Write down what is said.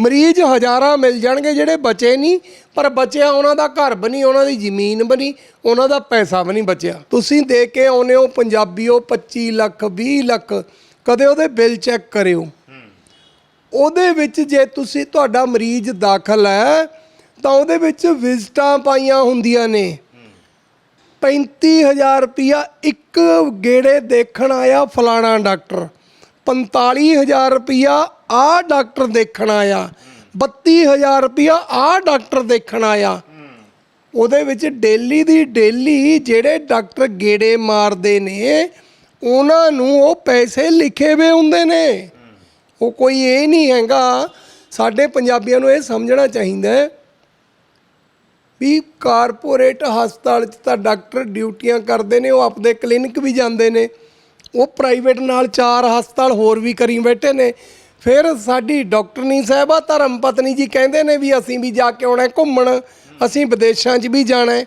ਮਰੀਜ਼ ਹਜ਼ਾਰਾਂ ਮਿਲ ਜਾਣਗੇ ਜਿਹੜੇ ਬਚੇ ਨਹੀਂ, ਪਰ ਬਚਿਆ ਉਹਨਾਂ ਦਾ ਘਰ ਬਣੀ, ਉਹਨਾਂ ਦੀ ਜ਼ਮੀਨ ਬਣੀ, ਉਹਨਾਂ ਦਾ ਪੈਸਾ ਵੀ ਨਹੀਂ ਬਚਿਆ। ਤੁਸੀਂ ਦੇ ਕੇ ਆਉਨੇ ਹੋ ਪੰਜਾਬੀਓ 25 ਲੱਖ 20 ਲੱਖ, ਕਦੇ ਉਹਦੇ ਬਿੱਲ ਚੈੱਕ ਕਰਿਓ। ਉਹਦੇ ਵਿੱਚ ਜੇ ਤੁਸੀਂ ਤੁਹਾਡਾ ਮਰੀਜ਼ ਦਾਖਲ ਹੈ, ਤਾਂ ਉਹਦੇ ਵਿੱਚ ਵਿਜ਼ਟਾਂ ਪਾਈਆਂ ਹੁੰਦੀਆਂ ਨੇ। 35000 ਰੁਪਿਆ ਇੱਕ ਗੇੜੇ ਦੇਖਣ ਆਇਆ ਫਲਾਣਾ ਡਾਕਟਰ। 45000 ਰੁਪਿਆ ਆਹ ਡਾਕਟਰ ਦੇਖਣ ਆਇਆ 32000 ਰੁਪਇਆ ਆਹ ਡਾਕਟਰ ਦੇਖਣ ਆਇਆ। ਉਹਦੇ ਵਿੱਚ ਡੇਲੀ ਦੀ ਡੇਲੀ ਜਿਹੜੇ ਡਾਕਟਰ ਗੇੜੇ ਮਾਰਦੇ ਨੇ, ਉਹਨਾਂ ਨੂੰ ਉਹ ਪੈਸੇ ਲਿਖੇ ਵੇ ਹੁੰਦੇ ਨੇ। ਉਹ ਕੋਈ ਇਹ ਨਹੀਂ ਹੈਗਾ, ਸਾਡੇ ਪੰਜਾਬੀਆਂ ਨੂੰ ਇਹ ਸਮਝਣਾ ਚਾਹੀਦਾ ਵੀ ਕਾਰਪੋਰੇਟ ਹਸਪਤਾਲ 'ਚ ਤਾਂ ਡਾਕਟਰ ਡਿਊਟੀਆਂ ਕਰਦੇ ਨੇ, ਉਹ ਆਪਦੇ ਕਲੀਨਿਕ ਵੀ ਜਾਂਦੇ ਨੇ। ਉਹ ਪ੍ਰਾਈਵੇਟ ਨਾਲ ਚਾਰ ਹਸਪਤਾਲ ਹੋਰ ਵੀ ਕਰੀ ਬੈਠੇ ਨੇ। ਫਿਰ ਸਾਡੀ ਡਾਕਟਰਨੀ ਸਾਹਿਬਾ ਧਰਮ ਪਤਨੀ ਜੀ ਕਹਿੰਦੇ ਨੇ ਵੀ ਅਸੀਂ ਵੀ ਜਾ ਕੇ ਆਉਣਾ ਘੁੰਮਣ, ਅਸੀਂ ਵਿਦੇਸ਼ਾਂ 'ਚ ਵੀ ਜਾਣਾ